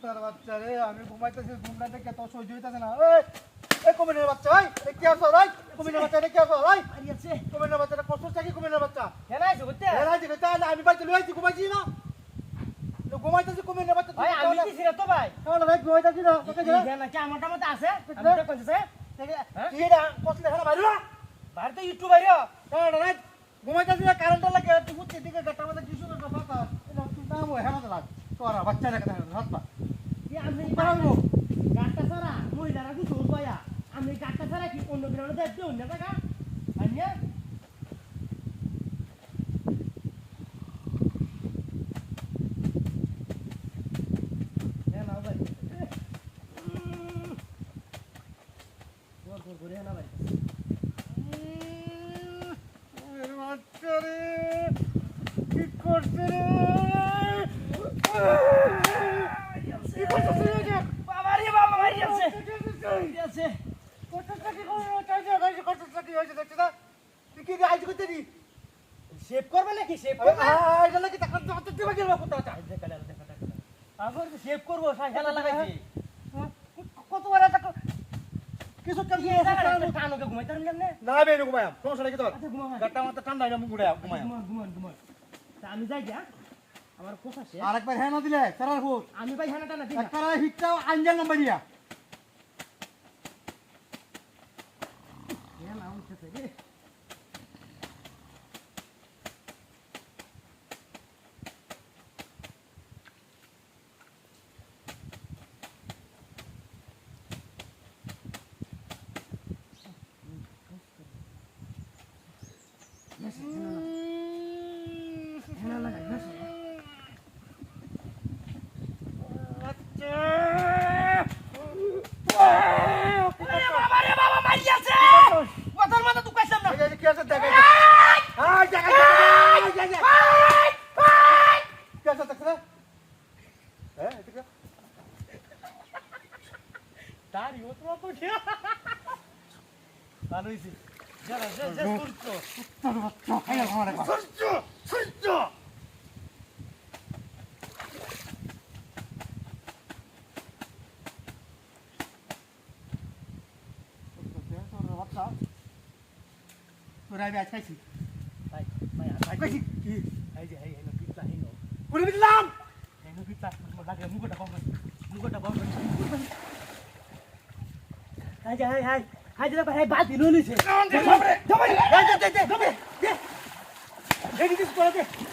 কুত্তার বাচ্চা রে আমি ঘুমাইতেছি ঘুমটা দেখে তো সহ্য হইতেছে না। এই এই বাচ্চা এই এই কি আসো রাই? কুমিরের বাচ্চা রে কি আসো রাই? আছে। কুমিরের বাচ্চাটা কষ্ট বাচ্চা? আইছো করতে এরা যে কইতা আমি বাড়িতে ঘুমাইছি না। ঘুমাইতেছি কুমিরের বাচ্চা ভাই আমি কি ছিল তো ভাই। তাহলে ভাই ঘুমাইতেছি না তোকে যে? কেন কি আমার টামতে আছে আমি তো কইছে হ্যাঁ? কি এটা কষ্ট দেখা বাইরে না বাইরে তো ইউটিউব আইরো তাহলে রাই ঘুমাইতেছি না লাগে তুই বুঝছি দিকে গাটা মধ্যে কিছু না পাতা এটা তুই নাম লাগ। তোরা বাচ্চা দেখা হাত পা কি আমি পারব গাটটা ছাড়া মহিলারা কি জোর পায়া আমি গাটটা ছাড়া কি? অন্য দেব দিও না টাকা আনিয়া? কি করছে রে কি করছে রে বাবা রে বাবা মারি আছে আছে সেভ করবে নাকি? সেভ করবে? আবার সেভ করব সাইকেল লাগাইছি। কানুকে ঘুমাইতে পারলাম না ঘুমা ভাই ঘুমান ঘুমান ঘুমান তা আমি যাই আমার কোথা সে আরেকবার হ্যাঁ না দিলে সারার ফুট আমি ভাই হানাটা না দিই হিটটাও আঞ্জাল নাম্বার দিয়া। না উঠতেছে রে হেনা লাগাই না বাবা রে বাবা মারি আছে কথার মাথা তুই কাইছাম না কি আছে দেখা হ্যাঁ দেখা কি আছে দেখা হ্যাঁ এটা তার ইও তো তো ঠিক ভালো হইছে। যারা যে যে করছ সূর্য। সূর্য তোরা আমি আজ খাইছি। ভাই ভাই আজ খাইছি। কি? এই যে এই হলো পিছলা হিনো। কুড়ি দিলাম হিনো পিছলা লাগে মুগটা কম মুগটা কম હાય હાય હાય હાય જરા ભાઈ ભાત ઢીલું છે જમે જમે જમે જમે જમે જમે જમે જમે